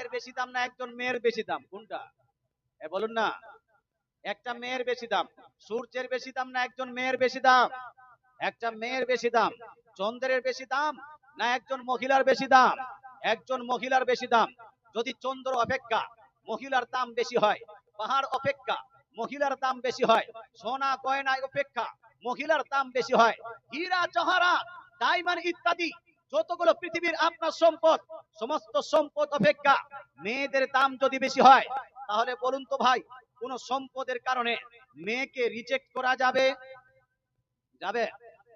মালের বেশি দাম না একজন মেয়ের বেশি দাম? কোনটা? এ বলুন না। একটা মেয়ের বেশি দাম। সূর্যের বেশি দাম না একজন মেয়ের বেশি দাম? একটা মেয়ের বেশি দাম। চন্দ্রের বেশি দাম না একজন মহিলার বেশি দাম? একজন মহিলার বেশি দাম। যদি চন্দ্র অপেক্ষা মহিলার দাম বেশি হয়, পাহাড় অপেক্ষা মহিলার দাম বেশি হয়, সোনা গয়না অপেক্ষা মহিলার দাম বেশি হয়, হীরা জহরাত ডায়মন্ড ইত্যাদি যতগুলো পৃথিবীর আপনার সম্পদ, সমস্ত সম্পদ অপেক্ষা মেয়েদের দাম যদি বেশি হয়, তাহলে বলুন তো ভাই, কোন সম্পদের কারণে মেয়েকে রিজেক্ট করা যাবে? যাবে?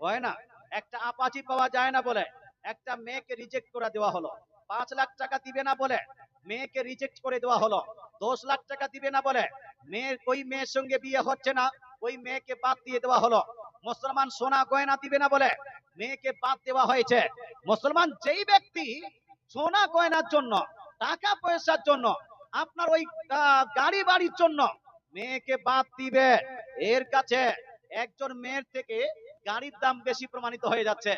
হয় না। একটা আপাচি পাওয়া যায় না বলে একটা মেয়েকে রিজেক্ট করে দেওয়া হলো। পাঁচ লাখ টাকা দিবে না বলে মেয়েকে রিজেক্ট করে দেওয়া হলো। দশ লাখ টাকা দিবে না বলে মেয়ের ওই মেয়ের সঙ্গে বিয়ে হচ্ছে না, ওই মেয়েকে বাদ দিয়ে দেওয়া হলো। মুসলমান সোনা গয়না দিবে না বলে মেয়েকে বাদ দেওয়া হয়েছে। মুসলমান যেই ব্যক্তি সোনা গয়নার জন্য, টাকা পয়সার জন্য, আপনার ওই গাড়ি বাড়ির জন্য মেয়েকে বাদ দিবে। এর কাছে একজন মেয়ের থেকে গাড়ির দাম বেশি প্রমাণিত হয়ে যাচ্ছে।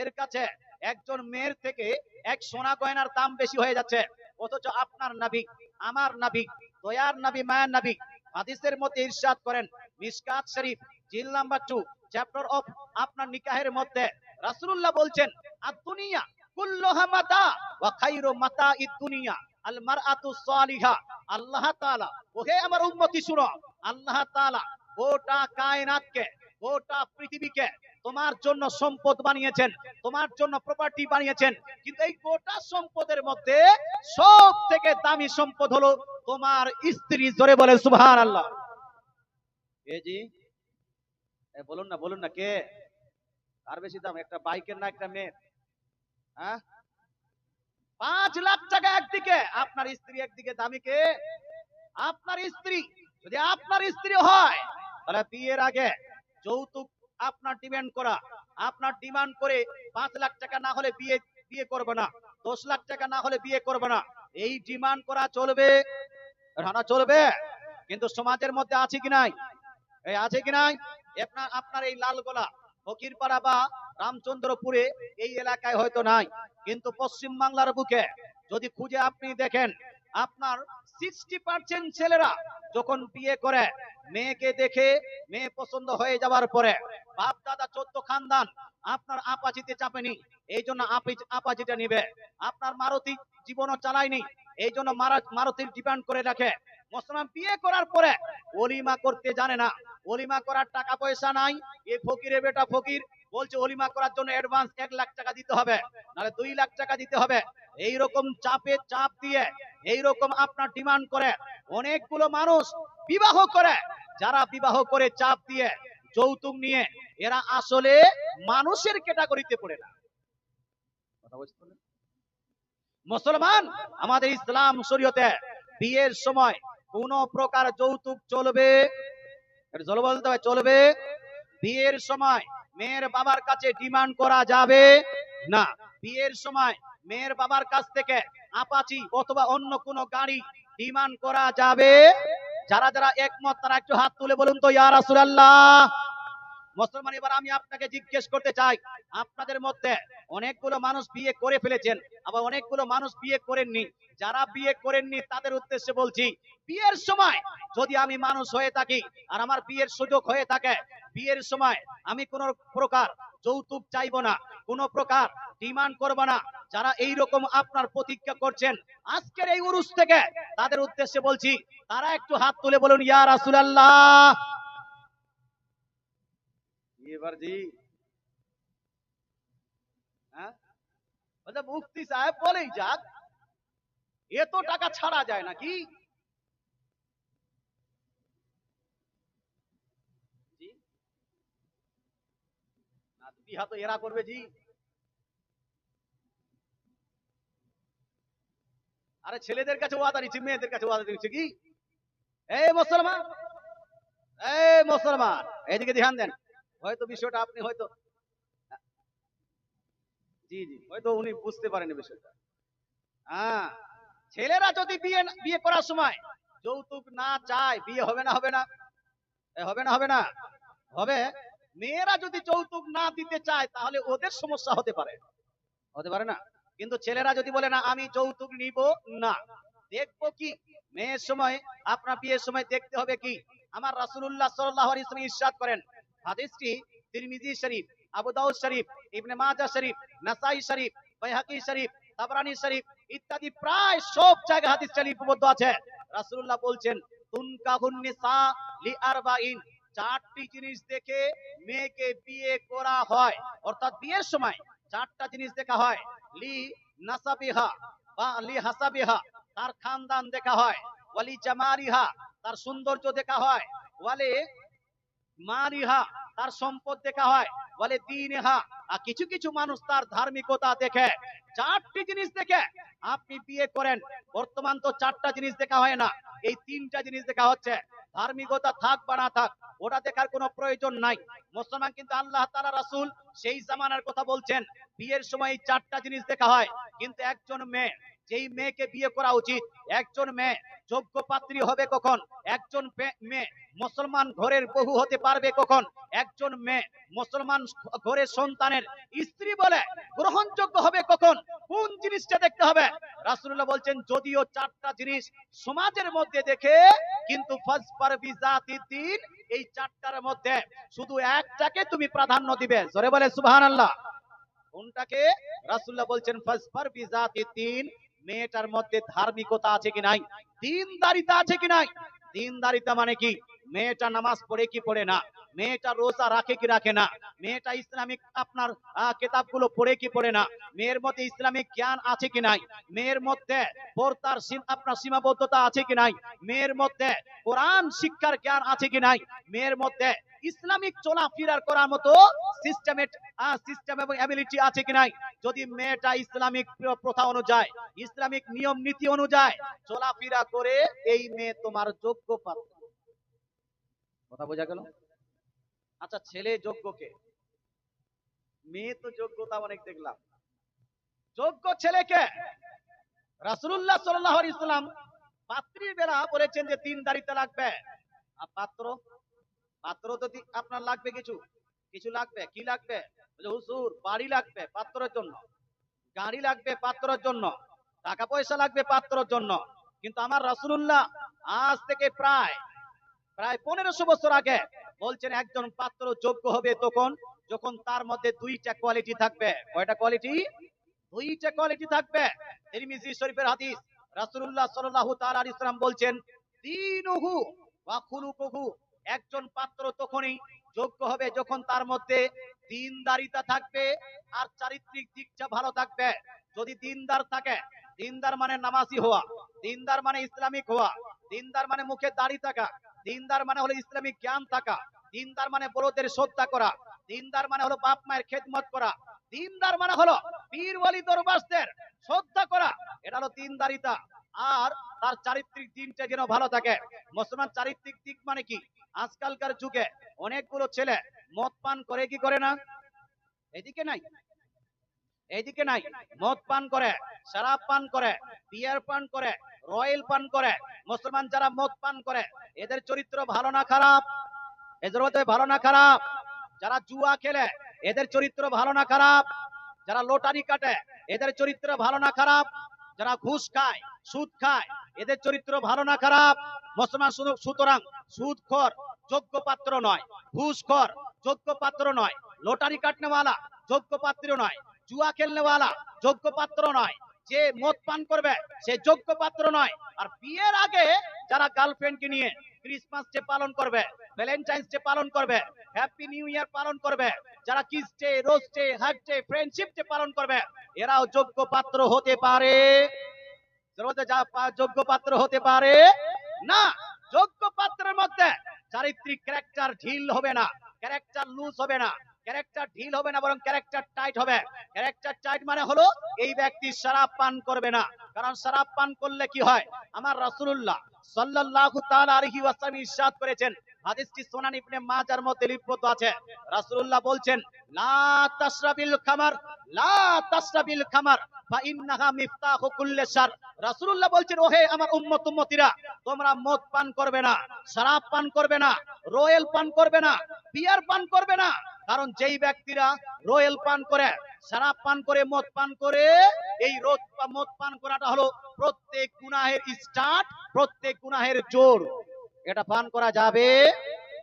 এর কাছে একজন মেয়ের থেকে এক সোনা গয়নার দাম বেশি হয়ে যাচ্ছে। অথচ আপনার নাবি আমার নাবি দয়ার নাবি, মায়ার নাবি হাদিসের মধ্যে ইরশাদ করেন মিসকাত শরীফ, জিল নাম্বার টু চ্যাপ্টার অফ আপনার নিকাহের মধ্যে। রাসূলুল্লাহ বলছেন আর দুনিয়া কুল্লুহা মাতা খায়রু মাতা দুনিয়া, আল সালিহা। আল্লাহ ওহে আমার আল্লাহ গোটা কায়নাতকে, গোটা পৃথিবীকে তোমার জন্য সম্পদ বানিয়েছেন, তোমার জন্য প্রপার্টি বানিয়েছেন, কিন্তু এই গোটা সম্পদের মধ্যে সব থেকে দামি সম্পদ হলো তোমার স্ত্রী। জোরে বলে সুবহান আল্লাহ জি? বলুন না বলুন না, কে? আর বেশি দাম? একটা বাইকের না একটা মেয়ের? হ্যাঁ? পাঁচ লাখ টাকা একদিকে। আপনার স্ত্রী একদিকে, দামি কে? আপনার স্ত্রী। যদি আপনার স্ত্রী হয়, তাহলে বিয়ের আগে যৌতুক আপনার ডিমান্ড করা। আপনার ডিমান্ড করে পাঁচ লাখ টাকা না হলে বিয়ে বিয়ে করবে না। দশ লাখ টাকা না হলে বিয়ে করবে না। এই ডিমান্ড করা চলবে। রানা চলবে। কিন্তু সমাজের মধ্যে আছে কি নাই? আছে কি নাই? আপনার আপনার এই লালগোলা, ফকিরপাড়া বা রামচন্দ্রপুরে এই এলাকায় হয়তো নাই। কিন্তু পশ্চিম বাংলার বুকে যদি খুঁজে আপনি দেখেন, আপনার সিক্সটি পার্সেন্ট ছেলেরা যখন বিয়ে করে, মেয়েকে দেখে মেয়ে পছন্দ হয়ে যাওয়ার পরে বাপ দাদা চোদ্দ খানদান, আপনার আপাচিতে চাপেনি, এই জন্য আপি- আপাচিটা নিবে। আপনার মারুতি জীবনও চালায়নি, এই জন্য মারা- মারুতির ডিমান্ড করে রাখে। মুসলমান বিয়ে করার পরে অলিমা করতে জানে না। অলিমা করার টাকা পয়সা নাই। এ ফকিরে বেটা ফকির বলছে, অলিমা করার জন্য অ্যাডভান্স এক লাখ টাকা দিতে হবে, নাহলে দুই লাখ টাকা দিতে হবে। এই রকম চাপে চাপ দিয়ে এই রকম আপনার ডিমান্ড করে অনেকগুলো মানুষ বিবাহ করে। যারা বিবাহ করে চাপ দিয়ে, যৌতুক নিয়ে, এরা আসলে মানুষের ক্যাটাগরিতে পড়ে না। কথা বুঝতে মুসলমান, আমাদের ইসলাম শরীয়তে বিয়ের সময় কোন প্রকার যৌতুক চলবে? চলবে? বিয়ের সময় মেয়ের বাবার কাছে ডিমান্ড করা যাবে? না। বিয়ের সময় মেয়ের বাবার কাছ থেকে আপাচি অথবা অন্য কোন গাড়ি ডিমান্ড করা যাবে? যারা যারা একমত তারা একটু হাত তুলে বলুন তো ইয়ার রাসূলুল্লাহ। মুসলমান, এবার আমি আপনাকে জিজ্ঞেস করতে চাই, আপনাদের মধ্যে অনেকগুলো মানুষ বিয়ে করে ফেলেছেন, আবার অনেকগুলো মানুষ বিয়ে করেননি। যারা বিয়ে করেননি, তাদের উদ্দেশ্যে বলছি, বিয়ের সময় যদি আমি মানুষ হয়ে থাকি আর আমার বিয়ের সুযোগ হয়ে থাকে, বিয়ের সময় আমি কোন প্রকার যৌতুক চাইব না, কোন প্রকার ডিমান্ড করব না। যারা এই রকম আপনার প্রতিজ্ঞা করছেন, আজকের এই উরুস থেকে তাদের উদ্দেশ্যে বলছি, তারা একটু হাত তুলে বলুন, ইয়া রাসূলুল্লাহ! হ্যাঁ সাহেব বলেই যাক টাকা ছাড়া যায় নাকি এরা করবে জি আরে ছেলেদের কাছে ওয়াদা নিচ্ছে মেয়েদের কাছে ওয়াদা দিচ্ছে কি এই মুসলমান এই মুসলমান এইদিকে ধ্যান দেন হয়তো বিষয়টা আপনি হয়তো জি জি, হয়তো উনি বুঝতে পারেনি বিষয়টা। হ্যাঁ ছেলেরা যদি বিয়ে বিয়ে করার সময় যৌতুক না চায়, বিয়ে হবে না হবে না। হবে না হবে না। হবে? মেয়েরা যদি যৌতুক না দিতে চায়, তাহলে ওদের সমস্যা হতে পারে। হতে পারে না? কিন্তু ছেলেরা যদি বলে, না, আমি যৌতুক নিব না। দেখব কি? মেয়ের সময়, আপনার বিয়ের সময় দেখতে হবে কি? আমার রাসূলুল্লাহ সাল্লাল্লাহু আলাইহি ওয়াসাল্লাম করেন হাদিসটি তিরমিজি শরীফ, আবু দাউদ শরীফ, ইবনে মাজাহ শরীফ, নাসাই শরীফ, বাইহাকি শরীফ, তাবরানি শরীফ ইত্যাদি প্রায় সব জায়গায় হাদিসটা লিপিবদ্ধ আছে। রাসূলুল্লাহ বলছেন, তুনকাহুন নিসা লি আরবাইন, চারটি জিনিস দেখে মেয়েকে বিয়ে করা হয়। অর্থাৎ বিয়ের সময় চারটা জিনিস দেখা হয়, লি নাসাবিহা বা লি হাসাবিহা, তার খানদান দেখা হয়, ওয়ালি জামারিহা, তার সৌন্দর্য দেখা হয়, ওয়ালে মারিহা, তার সম্পদ দেখা হয়। বলে, দিনহা। আর কিছু কিছু মানুষ তার ধার্মিকতা দেখে। চারটি জিনিস দেখে। আপনি বিয়ে করেন। বর্তমান তো চারটা জিনিস দেখা হয় না। এই তিনটা জিনিস দেখা হচ্ছে। ধার্মিকতা থাক বা না থাক, ওটা দেখার কোনো প্রয়োজন নাই। মুসলমান কিন্তু আল্লাহ তাআলা রাসুল সেই জামানার কথা বলছেন। বিয়ের সময় চারটা জিনিস দেখা হয়। কিন্তু একজন মেয়ে যেই মেয়েকে বিয়ে করা উচিত, একজন মেয়ে যোগ্য পাত্রী হবে কখন? একজন মেয়ে মুসলমান ঘরের বহু হতে পারবে কখন? একজন মেয়ে মুসলমান ঘরের সন্তানের স্ত্রী বলে গ্রহণযোগ্য হবে কখন? কোন জিনিসটা দেখতে হবে? রাসূলুল্লাহ বলছেন, যদিও চারটা জিনিস সমাজের মধ্যে দেখে, কিন্তু দিন, এই চারটার মধ্যে শুধু একটাকে তুমি প্রাধান্য দিবে। জোরে বলে সুবহানাল্লাহ। কোনটাকে? রাসূলুল্লাহ বলছেন ফাজফার বিজাতি দিন মেয়েটার মধ্যে ধার্মিকতা আছে কি নাই? দিনদারিতা আছে কি নাই? দিনদারিতা মানে কি? মেয়েটা নামাজ পড়ে কি পড়ে না? মেয়েটা রোজা রাখে কি রাখে না? মেয়েটা ইসলামিক আপনার কেতাবগুলো পড়ে কি পড়ে না? মেয়ের মধ্যে ইসলামিক জ্ঞান আছে কি নাই? মেয়ের মধ্যে পর্দার আপনার সীমাবদ্ধতা আছে কি নাই? মেয়ের মধ্যে কোরআন শিক্ষার জ্ঞান আছে কি নাই? মেয়ের মধ্যে ইসলামিক চলাফেরার করার মতো সিস্টেমেট সিস্টেম এবং অ্যাবিলিটি আছে কি নাই? যদি মেয়েটা ইসলামিক প্রথা অনুযায়ী, ইসলামিক নিয়ম নীতি অনুযায়ী চলাফেরা করে, এই মেয়ে তোমার যোগ্য পাত্র কথা বোঝা গেল? আচ্ছা ছেলে যোগ্যকে। মেয়ে তো যোগ্যতা অনেক দেখলাম। যোগ্য ছেলেকে রাসূলুল্লাহ সাল্লাল্লাহু আলাইহি সাল্লাম পাত্রীর বেলা বলেছেন যে তিন দাড়িতে লাগবে। আর পাত্র? পাত্র তো আপনার লাগবে কিছু? কিছু লাগবে? কি লাগবে? হুসুর বাড়ি লাগবে পাত্রের জন্য। গাড়ি লাগবে পাত্রের জন্য। টাকা পয়সা লাগবে পাত্রের জন্য। কিন্তু আমার রাসূলুল্লাহ আজ থেকে প্রায় প্রায় পনেরোশো বছর আগে বলছেন, একজন পাত্র যোগ্য হবে তখন যখন তার মধ্যে দুইটা কোয়ালিটি থাকবে। কয়টা কোয়ালিটি দুইটা কোয়ালিটি থাকবে। তিরমিজি শরীফের হাদিস, রাসূলুল্লাহ সাল্লাল্লাহু তাআলা আলাইহি সাল্লাম বলছেন, দীনুহু ওয়া খুলুকুহু। একজন পাত্র তখনই যোগ্য হবে যখন তার মধ্যে দিনদারিতা থাকবে আর চারিত্রিক দিকটা ভালো থাকবে। যদি দিনদার থাকে, দিনদার মানে নামাজি হওয়া, দিনদার মানে ইসলামিক হওয়া, দিনদার মানে মুখে দাড়ি থাকা দিনদার মানে হলো ইসলামিক জ্ঞান থাকা। দিনদার মানে বড়দের শ্রদ্ধা করা। দিনদার মানে হলো বাপ মায়ের খেদমত করা। দিনদার মানে হলো পীর ওয়ালি দরবাসদের শ্রদ্ধা করা। এটা হলো দিনদারিতা। আর তার চারিত্রিক দিনটা যেন ভালো থাকে। মুসলমান চারিত্রিক দিক মানে কি? আজকালকার যুগে অনেকগুলো ছেলে মদ পান করে কি করে না? এদিকে নাই। এইদিকে নাই। মদ পান করে, শরাব পান করে, বিয়ার পান করে, রয়েল পান করে, মুসলমান যারা মদ পান করে এদের চরিত্র ভালো না খারাপ? এদের মধ্যে ভালো না খারাপ? যারা জুয়া খেলে, এদের চরিত্র ভালো না খারাপ? যারা লোটারি কাটে, এদের চরিত্র ভালো না খারাপ? যারা ঘুষ খায়, সুদ খায়, এদের চরিত্র ভালো না খারাপ? মুসলমান শুধু, সুতরাং সুদখোর যোগ্য পাত্র নয়, ঘুষখোর যোগ্য পাত্র নয়, লোটারি কাটনেওয়ালা যোগ্য পাত্র নয়, জুয়া খেলনেওয়ালা যোগ্য পাত্র নয়, যে মদ পান করবে সে যোগ্য পাত্র নয়। আর বিয়ের আগে যারা গার্লফ্রেন্ডকে নিয়ে ক্রিসমাস ডে পালন করবে, ভ্যালেন্টাইন্স ডে পালন করবে, হ্যাপি নিউ ইয়ার পালন করবে, যারা kiss day, rose day, heart day, friendship day পালন করবে, এরাও যোগ্য পাত্র হতে পারে। যোগ্য পাত্র হতে পারে? না, যোগ্য পাত্রের মধ্যে চারিত্রিক ক্যারেক্টার ঢিল হবে না ক্যারেক্টার লুজ হবে না ক্যারেক্টার ঢিল হবে না, বরং ক্যারেক্টার টাইট হবে। ক্যারেক্টার টাইট মানে হলো, এই ব্যক্তি শরাব পান করবে না। কারণ শরাব পান করলে কি হয়? আমার রাসূলুল্লাহ সাল্লাল্লাহু তাআলা আলাইহি ওয়াসাল্লাম ইরশাদ করেছেন। হাদিসটি সুনান ইবনে মাজার মধ্যে লিপিবদ্ধ আছে। রাসূলুল্লাহ বলছেন, লা তাশরাবিল খামার, লা তাশরাবিল খামার, ফা ইন্নাহা মিফতাহু কুল্লি শার। রাসূলুল্লাহ বলছেন, ওহে আমার উম্মত উম্মতিরা, তোমরা মদ পান করবে না, শরাব পান করবে না পান করবে না, বিয়ার পান করবে না, কারণ যেই ব্যক্তিরা রয়েল পান করে শরাব পান করে, মদ পান করে, এই রোদ মদ পান করাটা হলো প্রত্যেক গুনাহের স্টার্ট প্রত্যেক গুনাহের জোর। এটা পান করা যাবে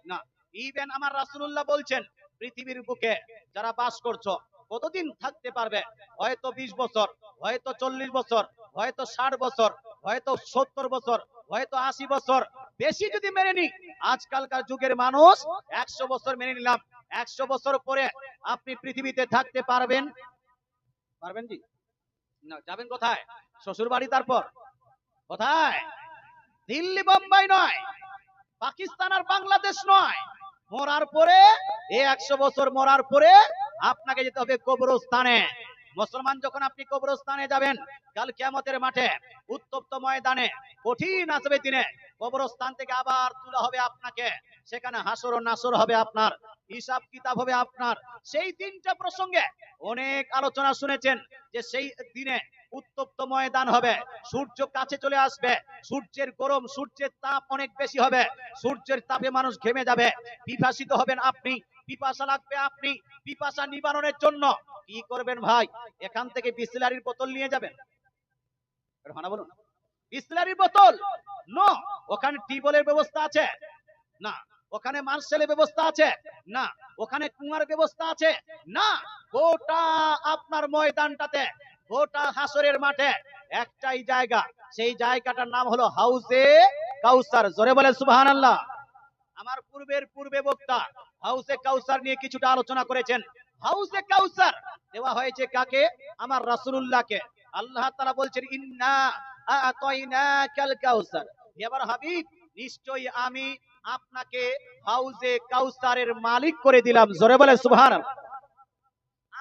না। ইভেন আমার রাসূলুল্লাহ বলছেন, পৃথিবীর বুকে যারা বাস করছ, কতদিন থাকতে পারবে? হয়তো বিশ বছর, হয়তো চল্লিশ বছর, হয়তো ষাট বছর, হয়তো সত্তর বছর হয়তো আশি বছর বেশি যদি মেনে নি আজকালকার যুগের মানুষ একশো বছর মেনে নিলাম। একশো বছর পরে আপনি পৃথিবীতে থাকতে পারবেন। পারবেন জি না, যাবেন কোথায়? শ্বশুর বাড়ি তারপর? কোথায়? দিল্লি, বোম্বাই নয়, পাকিস্তান আর বাংলাদেশ নয়। মরার পরে, এই একশো বছর মরার পরে আপনাকে যেতে হবে কবরস্থানে। মুসলমান যখন আপনি কবরস্থানে যাবেন, কাল কিয়ামতের মাঠে, উত্তপ্ত ময়দানে, কঠিন আসবে দিনে, কবরস্থান থেকে আবার তোলা হবে আপনাকে, সেখানে হাসর নাসর হবে আপনার, হিসাব কিতাব হবে আপনার। সেই তিনটা প্রসঙ্গে অনেক আলোচনা শুনেছেন যে সেই দিনে উত্তপ্ত ময়দান হবে, সূর্য কাছে চলে আসবে, সূর্যের গরম, সূর্যের তাপ অনেক বেশি হবে, সূর্যের তাপে মানুষ ঘেমে যাবে পিপাসিত হবেন আপনি পিপাসা লাগবে আপনি, পিপাসা নিবারণের জন্য। কি করবেন ভাই? এখান থেকে বিসলারির বোতল নিয়ে যাবেন। বলুন, বিসলারির বোতল? নো, ওখানে টিউবওয়েলের ব্যবস্থা আছে। না, ওখানে মার্শালের ব্যবস্থা আছে। না, ওখানে কুয়ার ব্যবস্থা আছে। না, গোটা আপনার ময়দানটাতে, গোটা হাসরের মাঠে একটাই জায়গা। সেই জায়গাটার নাম হলো হাউসে কাউসার। জোরে বলে সুবহানাল্লাহ। আমার পূর্বের পূর্বে বক্তা হাউসে কাউসার নিয়ে কিছুটা আলোচনা করেছেন। হাউসে কাউসার দেওয়া হয়েছে কাকে? আমার রাসূলুল্লাহকে। আল্লাহ তাআলা বলছেন, ইন্না এবার হাবিব, নিশ্চয়ই আমি আপনাকে কাউসারের মালিক করে দিলাম। জোরে বলে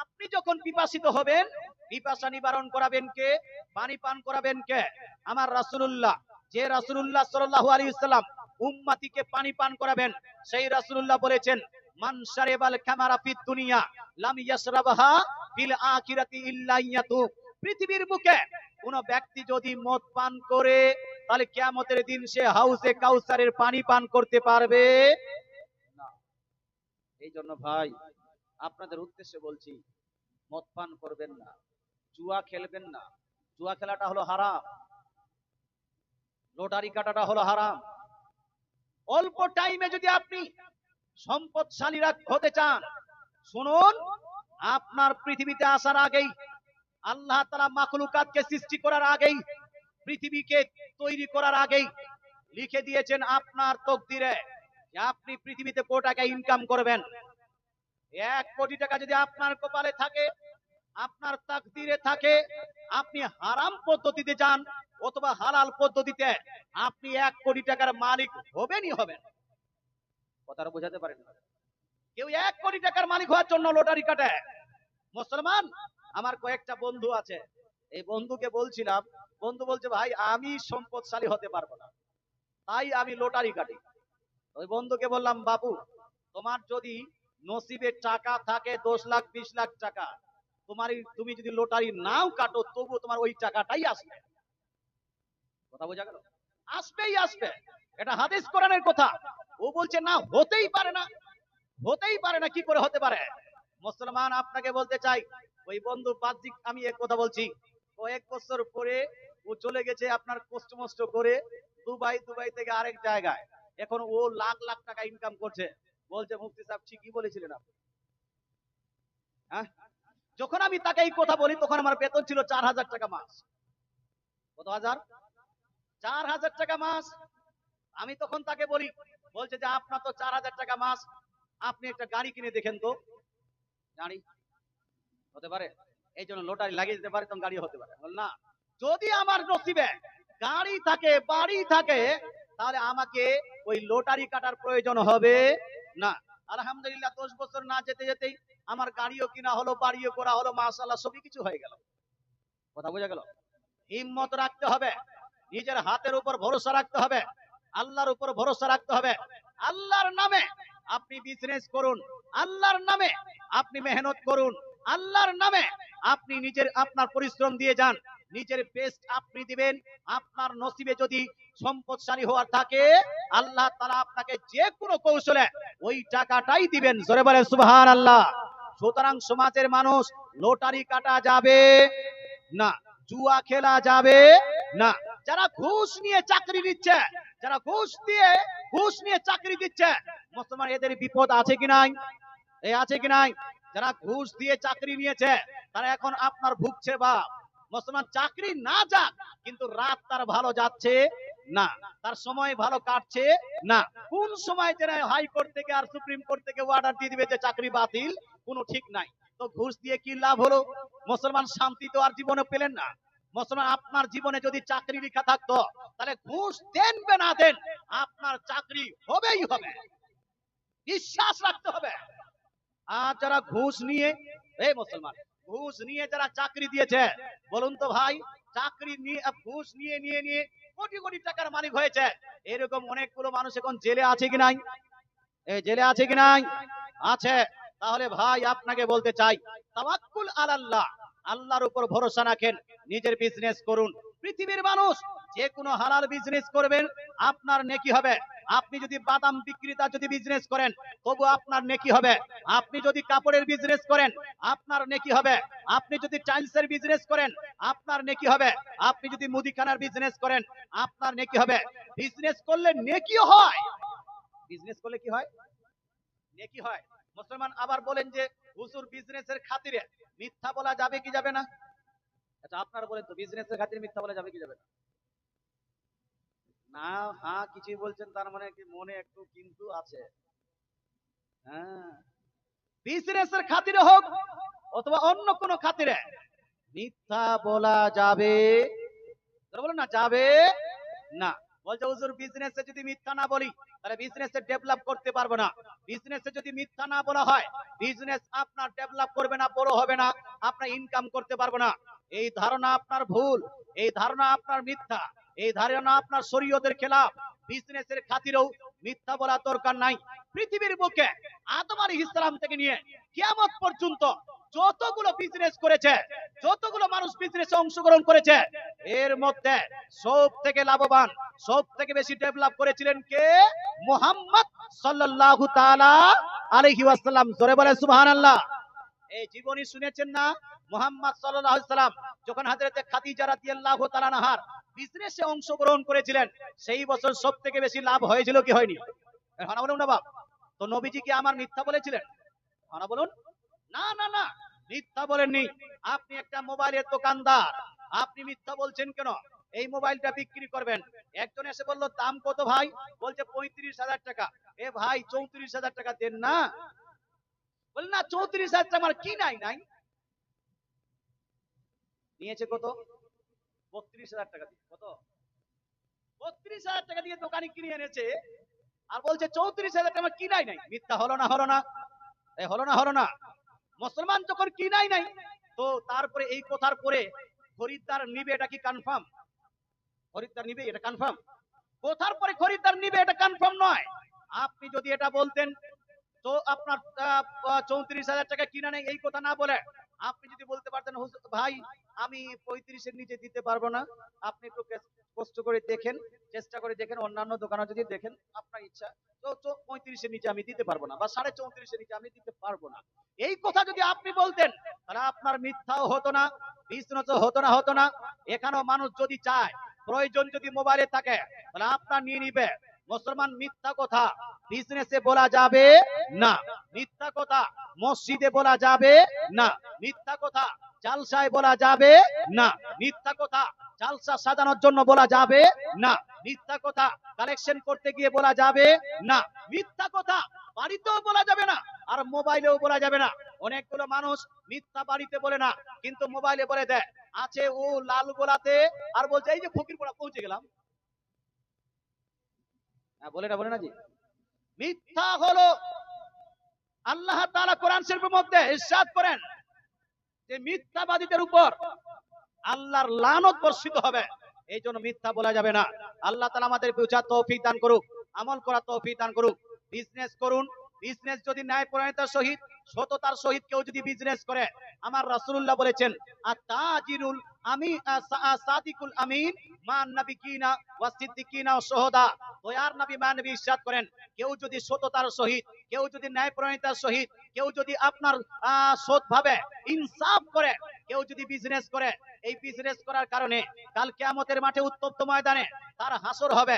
আপনি যখন পিপাসিত হবেন, পিপাসা নিবারণ করাবেন কে? পানি পান করাবেন কে? আমার রাসূলুল্লাহ, যে রাসূলুল্লাহ সাল্লাল্লাহু সাল্লাম উম্মতিকে পানি পান করাবেন। সেই রাসূলুল্লাহ বলেছেন, মান শারিবাল কামারা ফিদ দুনিয়া, লাম ইয়াশরাবাহা ফিল আখিরাতি ইল্লা ইয়াতু পৃথিবীর বুকে কোন ব্যক্তি যদি মদ পান করে, তাহলে কিয়ামতের দিন সে হাউসে কাউসারের পানি পান করতে পারবে? না। এই জন্য ভাই, আপনাদের উদ্দেশ্যে বলছি, মদ পান করবেন না, জুয়া খেলবেন না। জুয়া খেলাটা হলো হারাম। লটারি কাটাটা হলো হারাম। অল্প টাইমে যদি আপনি সম্পদশালীরা হতে চান, শুনুন, আপনার পৃথিবীতে আসার আগেই, আল্লাহ তারা মাখলুকাতকে সৃষ্টি করার আগেই, পৃথিবীকে তৈরি করার আগেই লিখে দিয়েছেন আপনার তকদিরে আপনি পৃথিবীতে কত টাকা ইনকাম করবেন। এক কোটি টাকা যদি আপনার কপালে থাকে, আপনার তাকদিরে থাকে, আপনি হারাম পদ্ধতিতে যান অথবা হালাল পদ্ধতিতে আপনি এক কোটি টাকার মালিক হবেনই হবেন। কথাটা বোঝাতে পারেন কেউ এক কোটি টাকার মালিক হওয়ার জন্য লটারি কাটে। মুসলমান, আমার কয়েকটা বন্ধু আছে। এই বন্ধুকে বলছিলাম, বন্ধু বলছে, ভাই, আমি সম্পদশালী হতে পারব না। তাই আমি লটারি কাটি। ওই বন্ধুকে বললাম, বাবু, তোমার যদি নসিবে টাকা থাকে দশ লাখ, বিশ লাখ টাকা তোমার তুমি যদি লটারি নাও কাটো তবু তোমার ওই টাকাটাই আসবে। কথা বোঝা গেল? আসবেই আসবে এটা হাদিস কোরআনের কথা। ও বলছে, না, হতেই পারে না। হতেই পারে না, কি করে হতে পারে? মুসলমান, আপনাকে বলতে চাই, ওই বন্ধু বাহ্যিক, আমি এক কথা বলছি, কয়েক বছর পরে ও চলে গেছে আপনার কষ্ট মষ্ট করে দুবাই দুবাই থেকে আরেক জায়গায়। এখন ও লাখ লাখ টাকা ইনকাম করছে। বলছে, মুফতি সাহেব, ঠিকই বলেছিলেন আপনি। হ্যাঁ? যখন আমি তাকে এই কথা বলি, তখন আমার বেতন ছিল চার হাজার টাকা মাস। কত হাজার? চার হাজার টাকা মাস। আমি তখন তাকে বলি, বলছে যে, আপনার তো চার হাজার টাকা মাস। আপনি একটা গাড়ি কিনে দেখেন তো। গাড়ি? হতে পারে। এই জন্য লোটারি লাগিয়ে দিতে পারে, তখন গাড়ি হতে পারে। বল, না। যদি আমার নসিবে গাড়ি থাকে, বাড়ি থাকে, তাহলে আমাকে ওই লোটারি কাটার প্রয়োজন হবে না। আলহামদুলিল্লাহ, দশ বছর না যেতে যেতেই আমার গাড়িও কিনা হলো, বাড়িও করা হলো, মাশাআল্লাহ, সবই কিছু হয়ে গেল। কথা বোঝা গেল? হিম্মত রাখতে হবে। নিজের হাতের উপর ভরসা রাখতে হবে। আল্লাহর উপর ভরসা রাখতে হবে। আল্লাহর নামে আপনি বিজনেস করুন। আল্লাহর নামে আপনি মেহনত করুন। আল্লাহর নামে আপনি নিজের, আপনার পরিশ্রম দিয়ে যান। নিজের বেস্ট আপনি দিবেন। আপনার নসিবে যদি সম্পদশালী হওয়ার থাকে, আল্লাহ তাআলা আপনাকে যে কোনো কৌশলে ওই টাকাটাই দিবেন। জোরে বলে সুবহান আল্লাহ সুতরাং সমাজের মানুষ লটারি কাটা যাবে না, জুয়া খেলা যাবে না। যারা ঘুষ নিয়ে চাকরি নিচ্ছে, যারা ঘুষ দিয়ে, ঘুষ নিয়ে চাকরি দিচ্ছে, মুসলমান এদের বিপদ আছে কি নাই? এই আছে কি নাই? যারা ঘুষ দিয়ে চাকরি নিয়েছে, তারা এখন আপনার ভুগছে বা মুসলমান চাকরি না যাক, কিন্তু রাত তার ভালো যাচ্ছে না। তার সময় ভালো কাটছে না। কোন সময় যেন হাইকোর্ট থেকে আর সুপ্রিম কোর্ট থেকে অর্ডার দিয়ে দিবে যে চাকরি বাতিল, কোনো ঠিক নাই। তো ঘুষ দিয়ে কি লাভ হলো? মুসলমান শান্তি তো আর জীবনে পেলেন না। মুসলমান আপনার জীবনে যদি চাকরি লেখা থাকতো, তাহলে ঘুষ দেন বা না দেন, আপনার চাকরি হবেই হবে। বিশ্বাস রাখতে হবে। আর যারা ঘুষ নিয়ে এই মুসলমান, ঘুষ নিয়ে যারা চাকরি দিয়েছে, বলুন তো ভাই, চাকরি নিয়ে ঘুষ নিয়ে নিয়ে নিয়ে কোটি কোটি টাকার মালিক হয়েছে। এরকম অনেকগুলো মানুষ এখন জেলে আছে কি নাই? এই জেলে আছে কি নাই? আছে। তাহলে ভাই, আপনাকে বলতে চাই, তাওয়াক্কুল আলাল্লাহ। আল্লাহর উপর ভরসা রাখেন, নিজের বিজনেস করুন। পৃথিবীর মানুষ যে কোনো হালাল বিজনেস করবেন, আপনার নেকি হবে। আপনি যদি বাদাম বিক্রেতা যদি বিজনেস করেন, তবু আপনার নেকি হবে। আপনি যদি কাপড়ের বিজনেস করেন, আপনার নেকি হবে। আপনি যদি টাইলসের বিজনেস করেন, আপনার নেকি হবে। আপনি যদি মুদিখানার বিজনেস করেন, আপনার নেকি হবে। বিজনেস করলে নেকি হয়। বিজনেস করলে কি হয়? নেকি হয়। মুসলমান আবার বলেন যে হুজুর বিজনেসের খাতিরে। মিথ্যা বলা যাবে কি যাবে না? আচ্ছা আপনারা বলেন তো বিজনেসের খাতিরে মিথ্যা বলা যাবে কি যাবে না? না হ্যাঁ কিছুই বলছেন, তার মানে কি মনে একটু কিন্তু আছে। হ্যাঁ। বিজনেসের খাতিরে হোক, অথবা অন্য কোনো খাতিরে, মিথ্যা বলা যাবে। বলো না, যাবে না। বলছে হুজুর বিজনেসে যদি মিথ্যা না বলি তাহলে ডেভেলপ করতে পারব না। যদি মিথ্যা না বলা হয় বিজনেস আপনার ডেভেলপ করবে না, বড় হবে না, আপনার ইনকাম করতে পারব না। এই ধারণা আপনার ভুল, এই ধারণা আপনার মিথ্যা, এই ধারণা আপনার শরীয়তের খেলাফ। বিজনেসের খাতিরেও মিথ্যা বলা দরকার নাই। পৃথিবীর বুকে আদম আলী ইসলাম থেকে নিয়ে কিয়ামত পর্যন্ত যতগুলো বিজনেস করেছে, যতগুলো মানুষ বিজনেসে অংশগ্রহণ করেছে, এর মধ্যে সব থেকে লাভবান, সব থেকে বেশি ডেভেলপ করেছিলেন কে? মোহাম্মদ সাল্লাল্লাহু তাআলা আলাইহি ওয়াসাল্লাম। জোরে বলে সুবহানাল্লাহ। এই জীবনী শুনেছেন না? মোহাম্মদ সাল্লাল্লাহু আলাইহি সাল্লাম যখন হযরতে খাদিজা রাদিয়াল্লাহু তাআলা নাহার বিজনেসে অংশগ্রহণ করেছিলেন, সেই বছর সব থেকে বেশি লাভ হয়েছিল কি হয়নি? হ্যাঁ বলুন না বাপ তো নবীজি কি আমার মিথ্যা বলেছিলেন? হ্যাঁ বলুন। না না না, মিথ্যা বলেননি। আপনি একটা মোবাইলের দোকানদার। আপনি মিথ্যা বলছেন কেন? এই মোবাইলটা বিক্রি করবেন। একজন এসে বলল, দাম কত ভাই? বলছে, পঁয়ত্রিশ হাজার টাকা। এ ভাই, চৌত্রিশ হাজার টাকা দেন না। বললেন না, চৌত্রিশ হাজার টাকা আমার কি নাই নাই? নিয়েছে কত? বত্রিশ হাজার টাকা দিয়ে। কত? বত্রিশ হাজার টাকা দিয়ে দোকানে কিনে এনেছে। আর বলছে, চৌত্রিশ হাজার টাকা কি নাই নাই। মিথ্যা হলো না হলো না। হলো না হলো না। মুসলমান যখন কি নাই নাই। তো তারপরে এই কথার পরে খরিদ্দার নিবে, এটা কি কনফার্ম খরিদ্দার নিবে, এটা কনফার্ম কোথার পরে খরিদ্দার নিবে, এটা কনফার্ম নয়। আপনি যদি এটা বলতেন, তো আপনার চৌত্রিশ হাজার টাকা কিনা নেই? এই কথা না বলে, আপনি যদি বলতে পারতেন ভাই আমি পঁয়ত্রিশের নিচে দিতে পারব না। আপনি একটু কষ্ট করে দেখেন, চেষ্টা করে দেখেন, অন্যান্য দোকানে যদি দেখেন, আপনার ইচ্ছা, তো পঁয়ত্রিশের নিচে আমি দিতে পারব না বা সাড়ে চৌত্রিশের নিচে আমি দিতে পারব না। এই কথা যদি আপনি বলতেন, তাহলে আপনার মিথ্যাও হতো না বিষ্ণু হতো না হতো না। এখানেও মানুষ যদি চায়, প্রয়োজন যদি মোবাইলে থাকে, তাহলে আপনার নিয়ে নিবে। মুসলমান মিথ্যা কথা বিজনেসে বলা যাবে না। মিথ্যা কথা মসজিদে বলা যাবে না। মিথ্যা কথা জালসায় বলা যাবে না। মিথ্যা কথা জালসা সাজানোর জন্য বলা যাবে না। মিথ্যা কথা কালেকশন করতে গিয়ে বলা যাবে না। মিথ্যা কথা বাড়িতেও বলা যাবে না আর মোবাইলেও বলা যাবে না। অনেকগুলো মানুষ মিথ্যা বাড়িতে বলে না, কিন্তু মোবাইলে বলে দেয়, আছে ও লাল গোলাতে। আর বলছে, এই যে ফকিরপুরা পৌঁছে গেলাম। হ্যাঁ বলে না বলে না জি মিথ্যা হলো। আল্লাহ তাআলা কোরআন শরীফের মধ্যে ইরশাদ করেন যে মিথ্যাবাদীদের উপর আল্লাহর লানত বর্ষিত হবে। এই জন্য মিথ্যা বলা যাবে না। আল্লাহ তালা আমাদের বুঝা তৌফিক দান করুক, আমল করা তৌফিক দান করুক। বিজনেস করুন। বিজনেস যদি ন্যায় পরায়ণতার সহিত সততার সহিত কেউ যদি বিজনেস করে, আমার রাসূলুল্লাহ বলেছেন সৎভাবে ইনসাফ করে, কেউ যদি বিজনেস করে, এই বিজনেস করার কারণে কাল কিয়ামতের মাঠে উত্তপ্ত ময়দানে তার হাসর হবে।